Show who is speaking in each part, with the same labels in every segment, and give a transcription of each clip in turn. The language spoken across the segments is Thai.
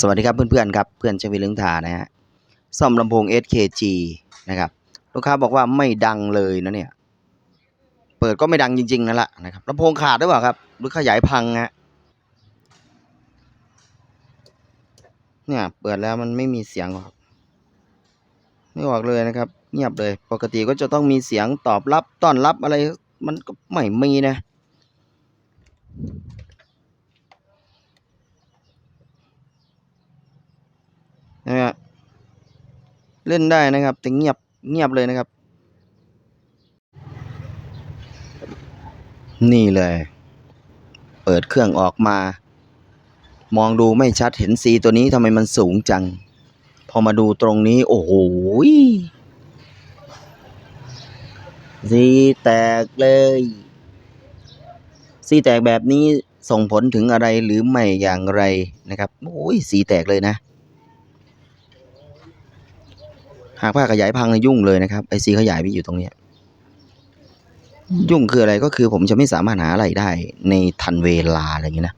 Speaker 1: สวัสดีครับเพื่อนๆครับเพื่อนชวิลึงทานะฮะซ่อมลำโพง SKG นะครับลูกค้าบอกว่าไม่ดังเลยนะเนี่ย เปิดก็ไม่ดังจริงๆนั่นแหละนะครับลำโพงขาดหรือเปล่าครับหรือขยายพังฮะเนี่ยเปิดแล้วมันไม่มีเสียงครับไม่ออกเลยนะครับ เงียบเลย ปกติก็จะต้องมีเสียงตอบรับต้อนรับอะไร มันก็ไม่มีนะ นะเล่นได้นะครับ แต่เงียบเงียบเลยนะครับ นี่เลย เปิดเครื่องออกมา มองดูไม่ชัดเห็นซีตัวนี้ทำไมมันสูงจัง พอมาดูตรงนี้ โอ้โหซีแตกเลยซีแตกแบบนี้ส่งผลถึงอะไรหรือไม่อย่างไรนะครับโอ้ยสีแตกเลยนะ หากผ้าขยายพังเนี่ยยุ่งเลยนะครับไอซีขยายไปอยู่ตรงเนี้ยยุ่งคืออะไรก็คือผมจะไม่สามารถหาอะไรได้ในทันเวลาอะไรอย่างนี้นะ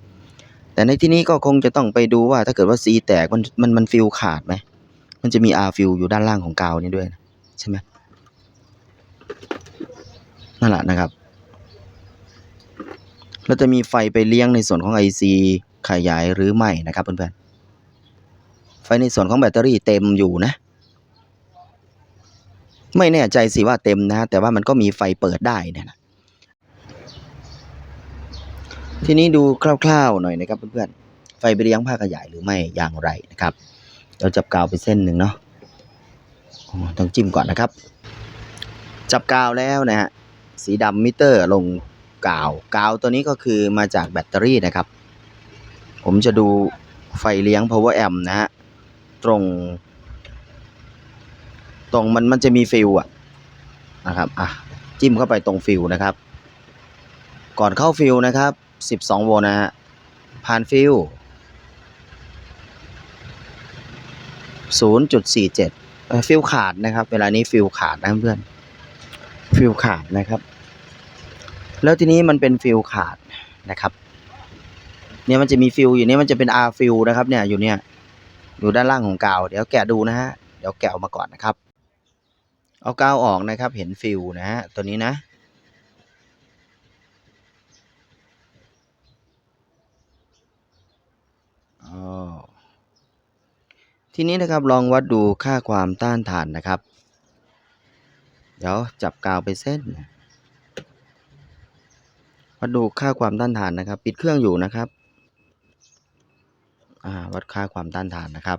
Speaker 1: แต่ในที่นี้ก็คงจะต้องไปดูว่าถ้าเกิดว่าซีแตกมันมันมันฟิลขาดไหม มันจะมีอาฟิลอยู่ด้านล่างของกาวนี้ด้วยนะใช่ไหมนั่นแหละนะครับแล้วจะมีไฟไปเลี้ยงในส่วนของ IC ขยายหรือไม่นะครับเพื่อนๆ ไฟในส่วนของแบตเตอรี่เต็มอยู่นะ ไม่แน่ใจสิว่าเต็มนะ แต่ว่ามันก็มีไฟเปิดได้นี่นะ ทีนี้ดูคร่าวๆหน่อยนะครับเพื่อนๆ ไฟไปเลี้ยงผ้าขยายหรือไม่อย่างไรนะครับ เราจับกาวไปเส้นหนึ่งเนาะต้องจิ้มก่อนนะครับ จับกาวแล้วนะฮะ สีดำมิเตอร์ลงกาว กาวตัวนี้ก็คือมาจากแบตเตอรี่นะครับ ผมจะดูไฟเลี้ยง power amp นะฮะ ตรง ตรงมันมันจะมีฟิลอะนะครับอะจิ้มเข้าไปตรงฟิลนะครับ ก่อนเข้าฟิลนะครับ 12 โวลต์นะฮะผ่านฟิล0.47เอ่อฟิลขาดนะครับ เวลานี้ฟิลขาดนะเพื่อนฟิลขาดนะครับ แล้วทีนี้มันเป็นฟิลขาดนะครับเนี่ยมันจะมีฟิลอยู่เนี่ยมันจะเป็น R ฟิลนะครับเนี่ยอยู่เนี่ยอยู่ด้านล่างของกาว เดี๋ยวแกะดูนะฮะ เดี๋ยวแกะออกมาก่อนนะครับ เอากาวออกนะครับ เห็นฟิลนะฮะตัวนี้นะอ๋อทีนี้นะครับลองวัดดูค่าความต้านทานนะครับ เดี๋ยวจับกาวไปเส้น วัดดูค่าความต้านทานนะครับ ปิดเครื่องอยู่นะครับอ่าวัดค่าความต้านทานนะครับ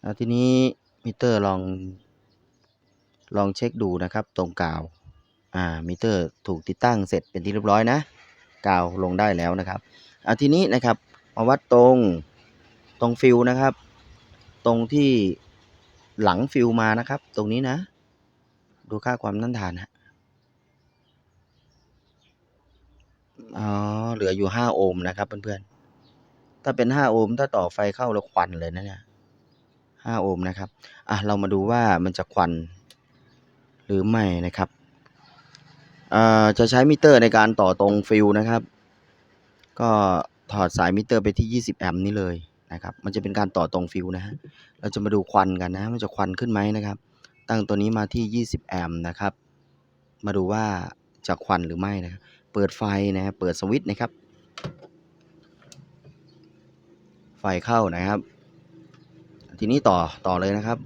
Speaker 1: แล้วทีนี้มิเตอร์ลอง ลองเช็คดูนะครับตรงกาวอ่ามิเตอร์ถูกติดตั้งเสร็จเป็นที่เรียบร้อยนะ กาวลงได้แล้วนะครับอ่าทีนี้นะครับมาวัดตรงตรงฟิลนะครับ ตรงที่หลังฟิลมานะครับ ตรงนี้นะ ดูค่าความต้านทานฮะอ๋อเหลืออยู่5โอห์มนะครับเพื่อนๆถ้าเป็น5โอห์มถ้าต่อไฟเข้าแล้วควันเลยนะเนี่ย5โอห์มนะครับ อะ เรามาดูว่ามันจะควัน หรือไม่นะครับอ่าจะใช้มิเตอร์ในการต่อตรงฟิลนะครับ ก็ถอดสายมิเตอร์ไปที่ 20 แอมป์นี่เลยนะครับ มันจะเป็นการต่อตรงฟิลนะฮะ เราจะมาดูควันกันนะ มันจะควันขึ้นไหมนะครับ ตั้งตัวนี้มาที่ 20 แอมป์นะครับ มาดูว่าจะควันหรือไม่นะ เปิดไฟนะ เปิดสวิตช์นะครับ ไฟเข้านะครับ ทีนี้ต่อต่อเลยนะครับ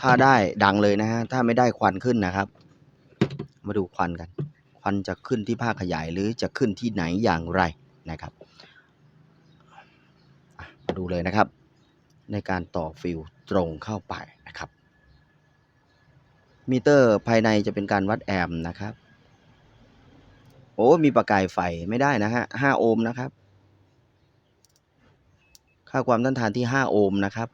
Speaker 1: ถ้าได้ดังเลยนะฮะ ถ้าไม่ได้ควันขึ้นนะครับ มาดูควันกัน ควันจะขึ้นที่ภาคขยายหรือจะขึ้นที่ไหนอย่างไรนะครับมาดูเลยนะครับ ในการต่อฟิลตรงเข้าไปนะครับ มิเตอร์ภายในจะเป็นการวัดแอมป์นะครับ โอ้ มีประกายไฟไม่ได้นะฮะ5โอห์มนะครับ ค่าความต้านทานที่5โอห์มนะครับ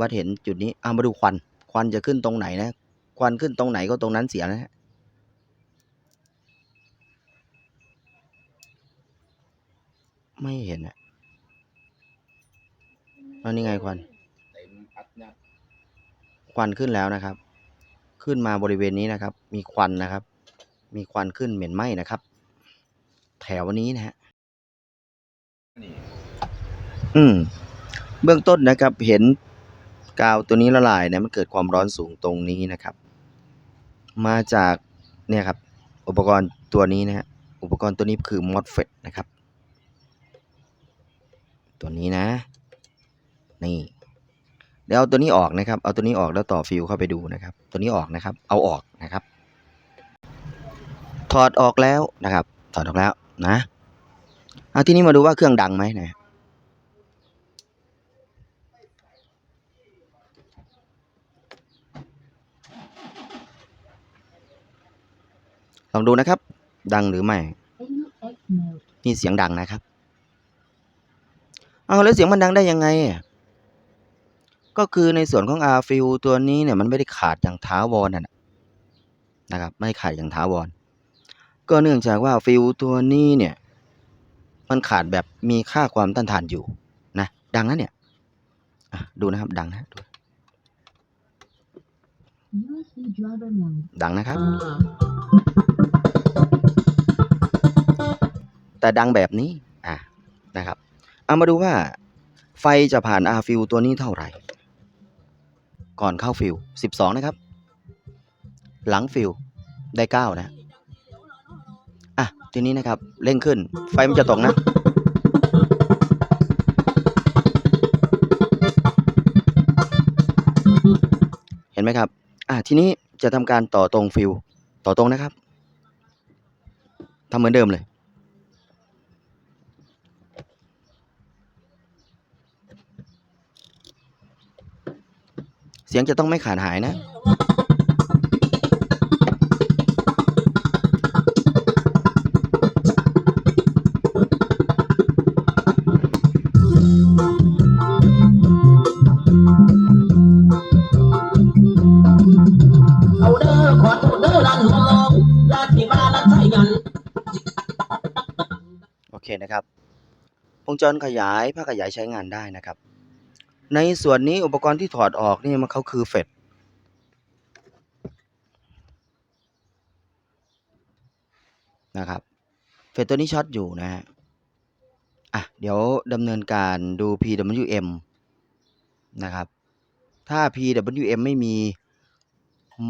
Speaker 1: วัดเห็นจุดนี้เอามาดูควัน ควันจะขึ้นตรงไหนนะ ควันขึ้นตรงไหนก็ตรงนั้นเสียนะฮะไม่เห็นอะอันนี้ไงควัน ควันขึ้นแล้วนะครับ ขึ้นมาบริเวณนี้นะครับ มีควันนะครับ มีควันขึ้นเหม็นไหม้นะครับ แถวนี้นะฮะอืม เบื้องต้นนะครับ เห็น กาวตัวนี้ละลายเนี่ยมันเกิดความร้อนสูงตรงนี้นะครับ มาจากเนี่ยครับอุปกรณ์ตัวนี้นะฮะอุปกรณ์ตัวนี้คือ MOSFET นะครับ ตัวนี้นะ นี่เดี๋ยวเอาตัวนี้ออกนะครับ เอาตัวนี้ออกแล้วต่อฟิวเข้าไปดูนะครับ ตัวนี้ออกนะครับ เอาออกนะครับ ถอดออกแล้วนะครับ ถอดออกแล้วนะเอาทีนี้มาดูว่าเครื่องดังไหมนะ ลองดูนะครับ ดังหรือไม่
Speaker 2: AUX mode.
Speaker 1: นี่เสียงดังนะครับ เอาแล้วเสียงมันดังได้ยังไง ก็คือในส่วนของ R fill ตัวนี้เนี่ยมันไม่ได้ขาดอย่างถาวรนนะครับ ไม่ขาดอย่างถาวรก็เนื่องจากว่าฟิลตัวนี้เนี่ย มันขาดแบบมีค่าความต้านทานอยู่นะ ดังนะเนี่ยดูนะครับ ดังนะดูดังนะครับ แต่ดังแบบนี้อะนะครับเอามาดูว่าไฟจะผ่าน R fill ตัวนี้เท่าไหร่ ก่อนเข้าฟิล12 นะครับ หลังฟิลได้ 9 นะ อะ ทีนี้นะครับ เร่งขึ้น ไฟมันจะตกนะ เห็นไหมครับ อะ ทีนี้จะทำการต่อตรงฟิลต่อตรงนะครับ ทำเหมือนเดิมเลย เสียงจะต้องไม่ขาดหายนะ จรขยายภาคขยายใช้งานได้นะครับ ในส่วนนี้อุปกรณ์ที่ถอดออกนี่มันเขาคือเฟดนะครับเฟดตัวนี้ช็อตอยู่นะฮะอะเดี๋ยวดำเนินการดู PWM นะครับ ถ้า PWM ไม่มี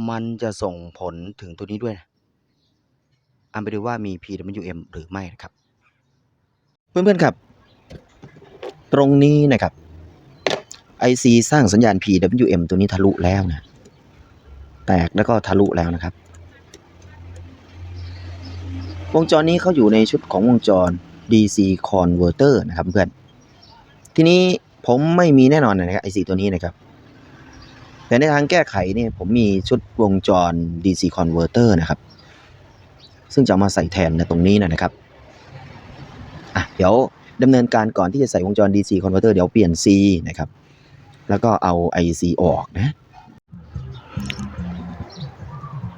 Speaker 1: มันจะส่งผลถึงตัวนี้ด้วยนะอันไปดูว่ามี PWM หรือไม่นะครับ เพื่อนๆครับ ตรงนี้นะครับ IC สร้างสัญญาณ PWM ตัวนี้ทะลุแล้วนะ แตกแล้วก็ทะลุแล้วนะครับ วงจรนี้เขาอยู่ในชุดของวงจร DC converter นะครับเพื่อน ทีนี้ผมไม่มีแน่นอนนะครับ IC ตัวนี้นะครับ แต่ในทางแก้ไขเนี่ยผมมีชุดวงจร DC converter นะครับ ซึ่งจะมาใส่แทนในตรงนี้นะครับ อะ เดี๋ยว ดำเนินการก่อนที่จะใส่วงจร DC converter เดี๋ยวเปลี่ยน C นะครับ แล้วก็เอา IC ออกนะ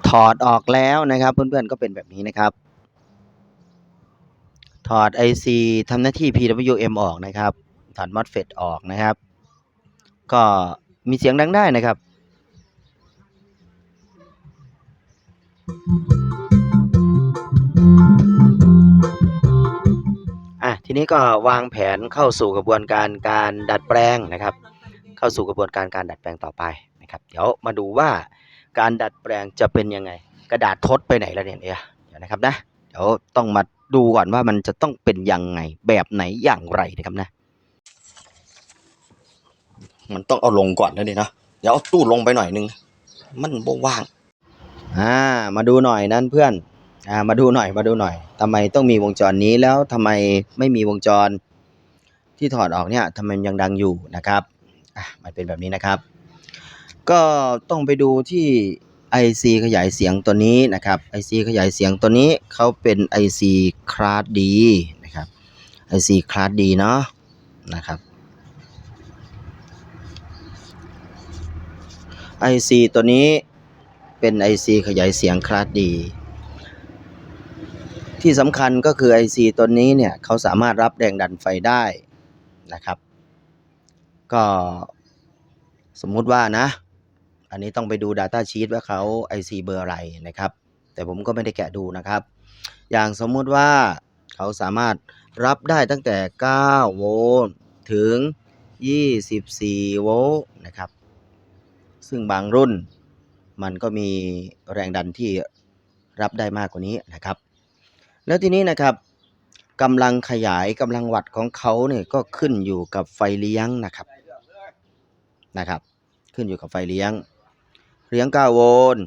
Speaker 1: ถอดออกแล้วนะครับ เพื่อนๆก็เป็นแบบนี้นะครับ ถอด IC ทำหน้าที่ PWM ออกนะครับ ถอด MOSFET ออกนะครับ ก็มีเสียงดังได้นะครับอะ ทีนี้ก็วางแผนเข้าสู่กระบวนการการดัดแปลงนะครับ เข้าสู่กระบวนการการดัดแปลงต่อไปนะครับ เดี๋ยวมาดูว่าการดัดแปลงจะเป็นยังไง กระดาษทดไปไหนแล้วเนี่ยเนี่ยเดี๋ยวนะครับนะเดี๋ยวต้องมาดูก่อนว่ามันจะต้องเป็นยังไงแบบไหนอย่างไรนะครับนะ มันต้องเอาลงก่อนนะเดี๋ยนะเดี๋ยวเอาตู้ลงไปหน่อยนึง มันบ่ว่าง อ่า มาดูหน่อยนั่นเพื่อน มาดูหน่อยมาดูหน่อยทำไมต้องมีวงจรนี้แล้วทำไมไม่มีวงจรที่ถอดออกเนี่ยทำไมยังดังอยู่นะครับมันเป็นแบบนี้นะครับ ก็ต้องไปดูที่ IC ขยายเสียงตัวนี้นะครับ IC ขยายเสียงตัวนี้เขาเป็น IC Class D นะครับ IC Class D เนาะนะครับ IC ตัวนี้เป็น IC ขยายเสียง Class D ที่สำคัญก็คือ IC ตัวนี้เนี่ยเขาสามารถรับแรงดันไฟได้นะครับ ก็สมมุติว่านะ อันนี้ต้องไปดู Data Sheet ว่าเขา IC เบอร์อะไรนะครับ แต่ผมก็ไม่ได้แกะดูนะครับ อย่างสมมุติว่าเขาสามารถรับได้ตั้งแต่ 9 โวลต์ถึง 24 โวลต์นะครับ ซึ่งบางรุ่นมันก็มีแรงดันที่รับได้มากกว่านี้นะครับ แล้วทีนี้นะครับกำลังขยายกำลังวัตต์ของเขาเนี่ยก็ขึ้นอยู่กับไฟเลี้ยงนะครับนะครับ ขึ้นอยู่กับไฟเลี้ยง เลี้ยง 9 โวลต์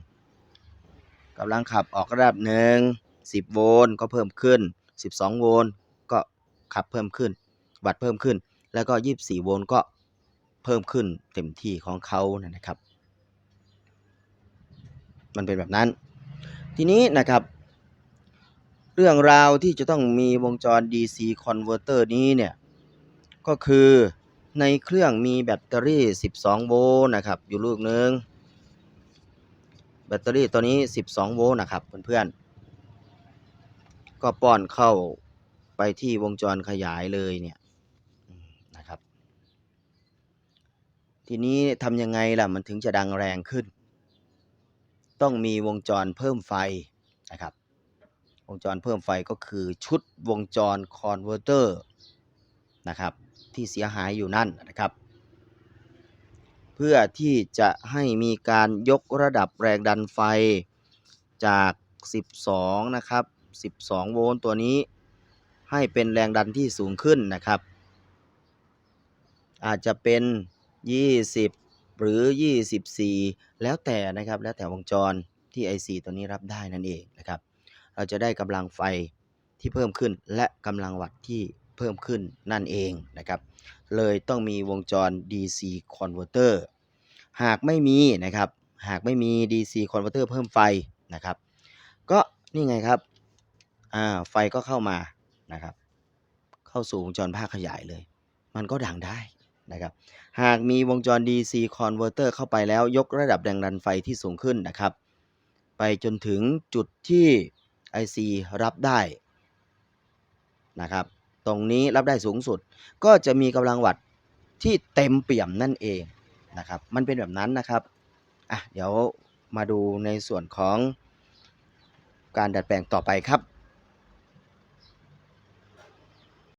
Speaker 1: กำลังขับออกระดับหนึ่ง10 โวลต์ก็เพิ่มขึ้น 12 โวลต์ก็ขับเพิ่มขึ้น วัตต์เพิ่มขึ้น แล้วก็ 24 โวลต์ก็เพิ่มขึ้นเต็มที่ของเขานะครับ มันเป็นแบบนั้น ทีนี้นะครับ เรื่องราวที่จะต้องมีวงจร DC converter นี้เนี่ย ก็คือในเครื่องมีแบตเตอรี่ 12 โวลต์นะครับ อยู่ลูกหนึ่งแบตเตอรี่ตัวนี้ 12 โวลต์นะครับเพื่อนๆ ก็ป้อนเข้าไปที่วงจรขยายเลยเนี่ยนะครับ ทีนี้ทำยังไงล่ะ มันถึงจะดังแรงขึ้น ต้องมีวงจรเพิ่มไฟนะครับ วงจรเพิ่มไฟก็คือชุดวงจรคอนเวอร์เตอร์นะครับที่เสียหายอยู่นั่นนะครับ เพื่อที่จะให้มีการยกระดับแรงดันไฟจาก 12 นะครับ 12 โวลต์ตัวนี้ให้เป็นแรงดันที่สูงขึ้นนะครับ อาจจะเป็น 20 หรือ 24 แล้วแต่นะครับ แล้วแต่วงจรที่ IC ตัวนี้รับได้นั่นเองนะครับ เราจะได้กำลังไฟที่เพิ่มขึ้นและกำลังวัตต์ที่เพิ่มขึ้นนั่นเองนะครับ เลยต้องมีวงจร DC converter หากไม่มีนะครับ หากไม่มี DC converter เพิ่มไฟนะครับ ก็นี่ไงครับ อ่า ไฟก็เข้ามานะครับ เข้าสู่วงจรภาคขยายเลย มันก็ดังได้นะครับ หากมีวงจร DC converter เข้าไปแล้วยกระดับแรงดันไฟที่สูงขึ้นนะครับ ไปจนถึงจุดที่ IC รับได้นะครับ ตรงนี้รับได้สูงสุด ก็จะมีกำลังวัตต์ที่เต็มเปี่ยมนั่นเองนะครับ มันเป็นแบบนั้นนะครับอะเดี๋ยวมาดูในส่วนของการดัดแปลงต่อไปครับ